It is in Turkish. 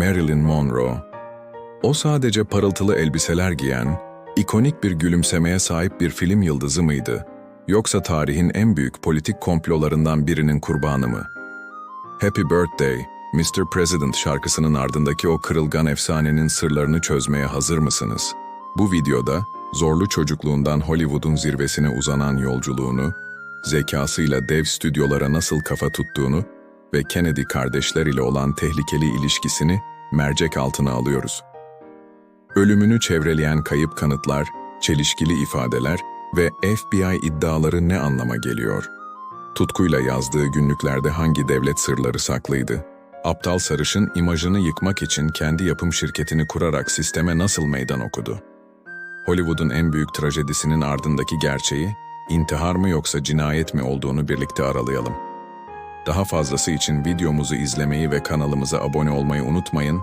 Marilyn Monroe. O sadece parıltılı elbiseler giyen, ikonik bir gülümsemeye sahip bir film yıldızı mıydı? Yoksa tarihin en büyük politik komplolarından birinin kurbanı mı? Happy Birthday, Mr. President şarkısının ardındaki o kırılgan efsanenin sırlarını çözmeye hazır mısınız? Bu videoda zorlu çocukluğundan Hollywood'un zirvesine uzanan yolculuğunu, zekasıyla dev stüdyolara nasıl kafa tuttuğunu ve Kennedy kardeşler ile olan tehlikeli ilişkisini mercek altına alıyoruz. Ölümünü çevreleyen kayıp kanıtlar, çelişkili ifadeler ve FBI iddiaları ne anlama geliyor? Tutkuyla yazdığı günlüklerde hangi devlet sırları saklıydı? Aptal sarışın imajını yıkmak için kendi yapım şirketini kurarak sisteme nasıl meydan okudu? Hollywood'un en büyük trajedisinin ardındaki gerçeği, intihar mı yoksa cinayet mi olduğunu birlikte aralayalım. Daha fazlası için videomuzu izlemeyi ve kanalımıza abone olmayı unutmayın